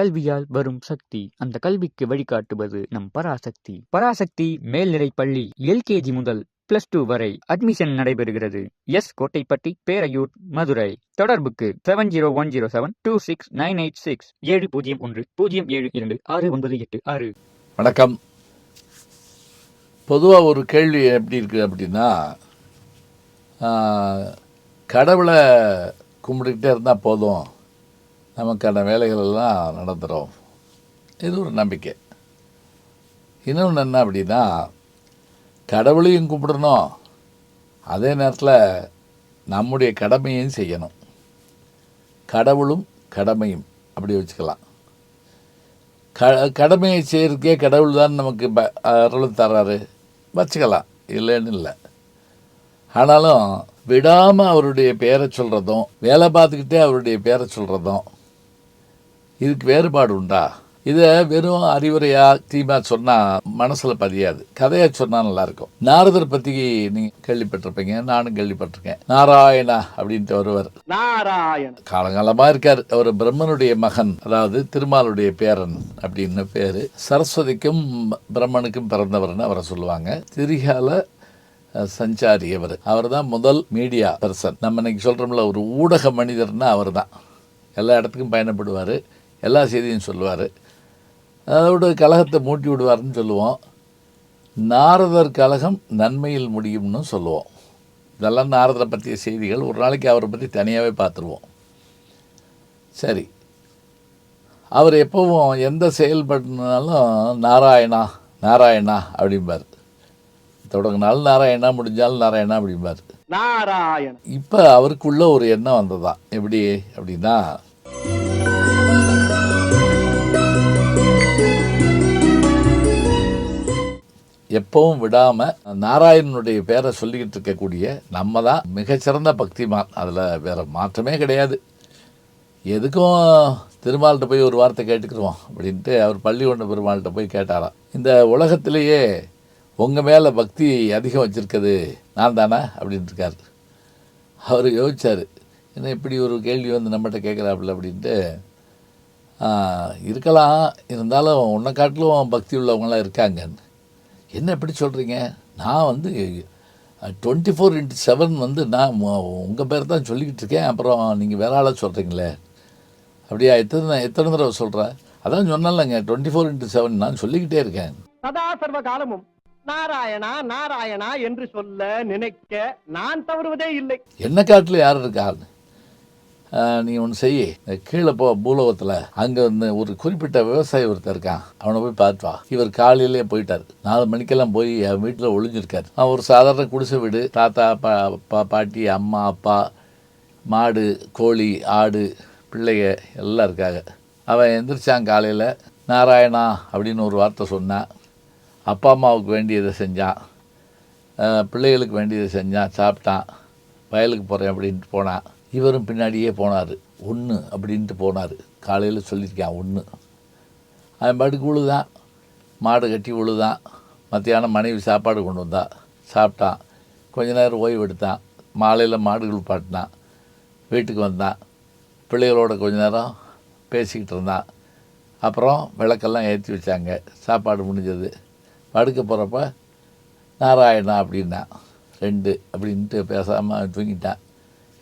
கல்வியால் வரும் சக்தி. அந்த கல்விக்கு வழிகாட்டுவது நம் பராசக்தி. பராசக்தி மேல்நிலை பள்ளி எல்கேஜி முதல் பிளஸ் டூ வரை அட்மிஷன் நடைபெறுகிறது. எஸ் கோட்டைப்பட்டி பேரையூர் மதுரை. தொடர்புக்கு seven zero one zero seven two six nine eight six ஏழு பூஜ்ஜியம் ஒன்று பூஜ்ஜியம் ஏழு இரண்டு ஆறு ஒன்பது எட்டு ஆறு. வணக்கம். பொதுவாக ஒரு கேள்வி எப்படி இருக்குது அப்படின்னா கடவுளை கும்பிட்டுக்கிட்டே இருந்தால் போதும். நமக்கான வேலைகள் எல்லாம் நடந்துடும் இது ஒரு நம்பிக்கை. இன்னொன்று என்ன அப்படின்னா கடவுளையும் கும்பிடணும். அதே நேரத்தில் நம்முடைய கடமையும் செய்யணும். கடவுளும் கடமையும் அப்படி வச்சுக்கலாம். க கடமையை செய்கிறதுக்கே கடவுள் தான் நமக்கு ப அருள் தர்றாரு வச்சுக்கலாம். இல்லைன்னு இல்லை. ஆனாலும் விடாமல் அவருடைய பேரை சொல்கிறதும் வேலை பார்த்துக்கிட்டே அவருடைய பேரை சொல்கிறதும் இதுக்கு வேறுபாடு உண்டா? இதை வெறும் அறிவுரையா தீமா சொன்னால் மனசில் பதியாது. கதையாக சொன்னால் நல்லாயிருக்கும் நாரதர் பற்றி நீங்கள் கேள்விப்பட்டிருப்பீங்க நானும் கேள்விப்பட்டிருக்கேன். நாராயணா அப்படின்ட்டு ஒருவர். நாராயண காலங்காலமா இருக்கார். அவர் பிரம்மனுடைய மகன் அதாவது திருமாலுடைய பேரன் அப்படின்னு பேரு. சரஸ்வதிக்கும் பிரம்மனுக்கும் பிறந்தவர்னு அவரை சொல்லுவாங்க. திரிகால சஞ்சாரி அவர் அவர் தான் முதல் மீடியா பர்சன். நம்ம இன்னைக்கு சொல்கிறோம்ல ஒரு ஊடக மனிதர்னா அவர் தான் எல்லா இடத்துக்கும் பயணப்படுவார். எல்லா செய்தியும் சொல்லுவார். அதோட கலகத்தை மூட்டி விடுவார்னு சொல்லுவோம். நாரதர் கலகம் நன்மையில் முடியும்னு சொல்லுவோம். இதெல்லாம் நாரதரை பற்றிய செய்திகள். ஒரு நாளைக்கு அவரை பற்றி தனியாகவே பார்த்துருவோம். சரி. அவர் எப்பவும் எந்த செயல்படுனாலும் நாராயணா நாராயணா அப்படிம்பார். தொடங்கினாலும் நாராயணா முடிஞ்சாலும் நாராயணா அப்படிம்பார். நாராயண. இப்போ அவருக்குள்ள ஒரு எண்ணம் வந்ததா? எப்படி அப்படின்னா எப்பவும் விடாமல் நாராயணனுடைய பேரை சொல்லிக்கிட்டு இருக்கக்கூடிய நம்ம தான் மிகச்சிறந்த பக்திமான். அதில் வேறு மாற்றமே கிடையாது. எதுக்கும் திருமால்கிட்ட போய் ஒரு வார்த்தை கேட்டுக்கிடுவோம் அப்படின்ட்டு அவர் பள்ளிக்கொண்ட பெருமாள்கிட்ட போய் கேட்டாராம். இந்த உலகத்திலேயே உங்கள் மேலே பக்தி அதிகம் வச்சிருக்கிறது நான் தானா? அப்படின்ட்டு இருக்காரு. அவர் யோசிச்சார் என்ன இப்படி ஒரு கேள்வி வந்து நம்மகிட்ட கேட்குறாப்புல அப்படின்ட்டு இருக்கலாம். இருந்தாலும் உன்னை காட்டிலும் பக்தி உள்ளவங்களாம் இருக்காங்கன்னு. என்ன எப்படி சொல்கிறீங்க நான் வந்து டுவெண்ட்டி ஃபோர் இன்ட்டு செவன் வந்து நான் உங்கள் பேர் தான் சொல்லிக்கிட்டு இருக்கேன். அப்புறம் நீங்கள் வேற ஆளாக சொல்கிறீங்களே அப்படியா? எத்தனை எத்தனை தடவை சொல்கிறேன் அதான் சொன்னேன்லங்க டுவெண்ட்டி ஃபோர் இன்ட்டு செவன் நான் சொல்லிக்கிட்டே இருக்கேன். சதா சர்வ காலமும். நாராயணா நாராயணா என்று சொல்ல நினைக்க நான் தவறுவதே இல்லை. என்ன காட்டில் யார் இருக்கா? நீ ஒன்று செய். கீழே போ பூலோகத்தில். அங்கே வந்து ஒரு குறிப்பிட்ட விவசாயி ஒருத்தர் இருக்கான். அவனை போய் பார்த்து வா. இவர் காலையிலேயே போயிட்டார். நாலு மணிக்கெல்லாம் போய் அவன் வீட்டில் ஒளிஞ்சிருக்காரு. அவன் ஒரு சாதாரண குடிசை வீடு. தாத்தா பா பா பாட்டி அம்மா அப்பா மாடு கோழி ஆடு பிள்ளைங்க எல்லாம் இருக்காங்க. அவன் எந்திரிச்சான் காலையில். நாராயணா அப்படின்னு ஒரு வார்த்தை சொன்னான். அப்பா அம்மாவுக்கு வேண்டியதை செஞ்சான். பிள்ளைகளுக்கு வேண்டியதை செஞ்சான். சாப்பிட்டான். வயலுக்கு போகிறேன் அப்படின்ட்டு போனான். இவரும் பின்னாடியே போனார். ஒன்று அப்படின்ட்டு போனார். காலையில் சொல்லியிருக்கான் ஒன்று அவன் பாட்டுக்கு உழுதான். மாடு கட்டி உழுதான். மத்தியானம் மனைவி சாப்பாடு கொண்டு வந்தா. சாப்பிட்டான். கொஞ்ச நேரம் ஓய்வு எடுத்தான். மாலையில் மாடுகள் பாட்டினான். வீட்டுக்கு வந்தான். பிள்ளைகளோட கொஞ்ச நேரம் பேசிக்கிட்டு இருந்தான். அப்புறம் விளக்கெல்லாம் ஏற்றி வச்சாங்க. சாப்பாடு முடிஞ்சது. படுக்க போகிறப்ப நாராயணா அப்படின்னா. ரெண்டு அப்படின்ட்டு பேசாமல் தூங்கிட்டான்.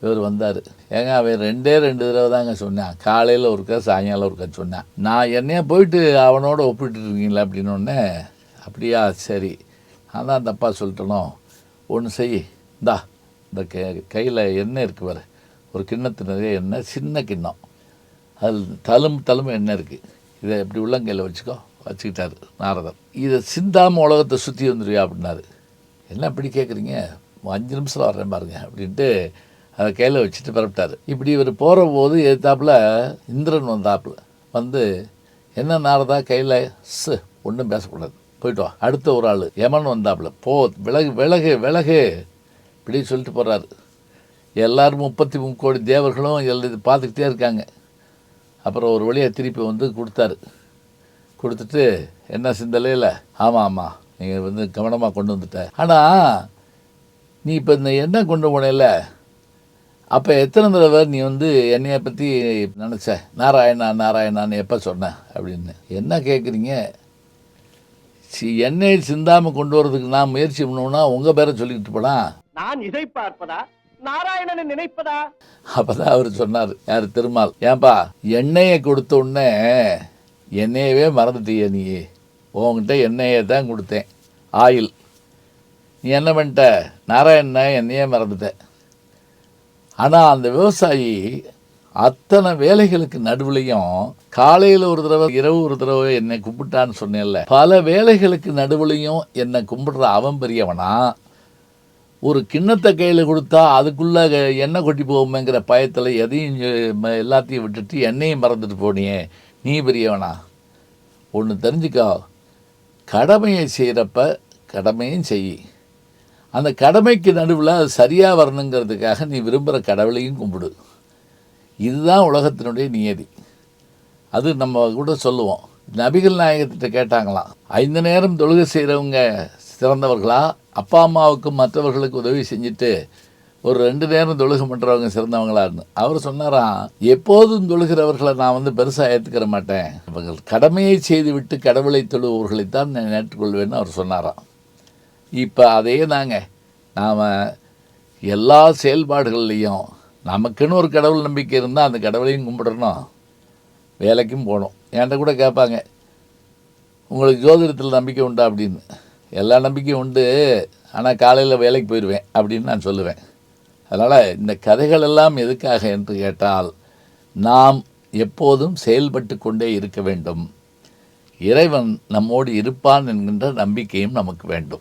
இவர் வந்தார். ஏங்க அவன் ரெண்டே ரெண்டு தடவை தாங்க சொன்னான். காலையில் ஒருக்கா சாயங்காலம் ஒருக்கா சொன்னான். நான் என்னையே போயிட்டு அவனோட ஒப்பிட்டு இருக்கீங்களா அப்படின்னு அப்படியா சரி. நான் தான் தப்பாக சொல்லிட்டனோ? ஒன்று செய். இந்தா இந்த கை கையில் எண்ணெய் இருக்கு வர ஒரு கிண்ணத்து நிறைய எண்ணெய் சின்ன கிண்ணம். அதில் தலும் தலும் எண்ணெய் இருக்குது இதை இப்படி உள்ளங்கையில் வச்சுக்கோ. வச்சுக்கிட்டாரு நாரதர். இதை சிந்தாம உலகத்தை சுற்றி வந்துருவியா? அப்படின்னாரு. என்ன இப்படி கேட்குறீங்க அஞ்சு நிமிஷம் வர்றேன் பாருங்க அப்படின்ட்டு அதை கையில் வச்சுட்டு பரப்பிட்டார் இப்படி இவர் போகிற போது எதிர்த்தாப்புல இந்திரன் வந்தாப்புல. வந்து என்ன நாரதா கையில் சு ஒன்றும் பேசக்கூடாது. போயிட்டு வா. அடுத்த ஒரு ஆள். யமன் வந்தாப்புல. போ விலகு விலகு விலகு. இப்படி சொல்லிட்டு போகிறாரு எல்லாரும் முப்பத்தி மூணு கோடி தேவர்களும் எல்லாம் இது பார்த்துக்கிட்டே இருக்காங்க. அப்புறம் ஒரு வழியாக திருப்பி வந்து கொடுத்தாரு. கொடுத்துட்டு என்ன சிந்தலையில் ஆமாம் ஆமாம் நீங்கள் வந்து கவனமாக கொண்டு வந்துட்ட. ஆனால் நீ இப்போ இந்த என்ன கொண்டு போனேல அப்போ எத்தனை தடவை நீ வந்து என்னைய பற்றி நினச்ச? நாராயணா நாராயணான்னு எப்போ சொன்ன? அப்படின்னு. என்ன கேட்குறீங்க சி எண்ணெயை சிந்தாமல் கொண்டு வரதுக்கு நான் முயற்சி பண்ணோம்னா உங்கள் பேரை சொல்லிக்கிட்டு போனா நான் இதை பார்ப்பதா? நாராயணனை நினைப்பதா? அப்போ தான் அவர் சொன்னார். யார்? திருமால். ஏன்பா எண்ணெயை கொடுத்த உடனே எண்ணெயவே மறந்துட்டிய நீ உன்கிட்ட எண்ணெயை தான் கொடுத்தேன். ஆயில். நீ என்ன பண்ணிட்ட? நாராயணனை எண்ணெயே மறந்துட்ட. ஆனால் அந்த விவசாயி அத்தனை வேலைகளுக்கு நடுவுலையும் காலையில் ஒரு தடவை இரவு ஒரு தடவை என்னை கும்பிட்டான்னு சொன்னேன்ல. பல வேலைகளுக்கு நடுவுலையும் என்னை கும்பிடுற அவன் பெரியவனா ஒரு கிண்ணத்தை கையில் கொடுத்தா அதுக்குள்ளே எண்ணெய் கொட்டி போகுமேங்கிற பயத்தில் எதையும் ம- எல்லாத்தையும் விட்டுட்டு எண்ணெயும் மறந்துட்டு போனியே. நீ பெரியவனா? ஒன்று தெரிஞ்சுக்கோ. கடமையை செய்கிறப்ப கடமையும் செய். அந்த கடமைக்கு நடுவில் அது சரியாக வரணுங்கிறதுக்காக நீ விரும்புகிற கடவுளையும் கும்பிடு. இதுதான் உலகத்தினுடைய நியதி. அது நம்ம கூட சொல்லுவோம். நபிகள் நாயகத்திட்ட கேட்டாங்களாம் ஐந்து நேரம் தொழுகை செய்கிறவங்க சிறந்தவர்களா? அப்பா அம்மாவுக்கும் மற்றவர்களுக்கு உதவி செஞ்சுட்டு ஒரு ரெண்டு நேரம் தொழுகை பண்ணுறவங்க சிறந்தவங்களான்னு. அவர் சொன்னாராம் எப்போதும் தொழுகிறவர்களை நான் வந்து பெருசாக ஏற்றுக்கிற மாட்டேன். அவர்கள் கடமையை செய்துவிட்டு கடவுளை தொழுபவர்களைத்தான் நான் ஏற்றுக்கொள்வேன்னு அவர் சொன்னாராம். இப்போ அதே தாங்க நாம் எல்லா செயல்பாடுகள்லேயும் நமக்குன்னு ஒரு கடவுள் நம்பிக்கை இருந்தால் அந்த கடவுளையும் கும்பிடணும். வேலைக்கும் போகணும். என்கிட்ட கூட கேட்பாங்க உங்களுக்கு ஜோதிடத்தில் நம்பிக்கை உண்டா? அப்படின்னு. எல்லா நம்பிக்கையும் உண்டு. ஆனால் காலையில் வேலைக்கு போயிடுவேன் அப்படின்னு நான் சொல்லுவேன். அதனால் இந்த கதைகள் எல்லாம் எதுக்காக என்று கேட்டால் நாம் எப்போதும் செயல்பட்டு கொண்டே இருக்க வேண்டும். இறைவன் நம்மோடு இருப்பான் என்கின்ற நம்பிக்கையும் நமக்கு வேண்டும்.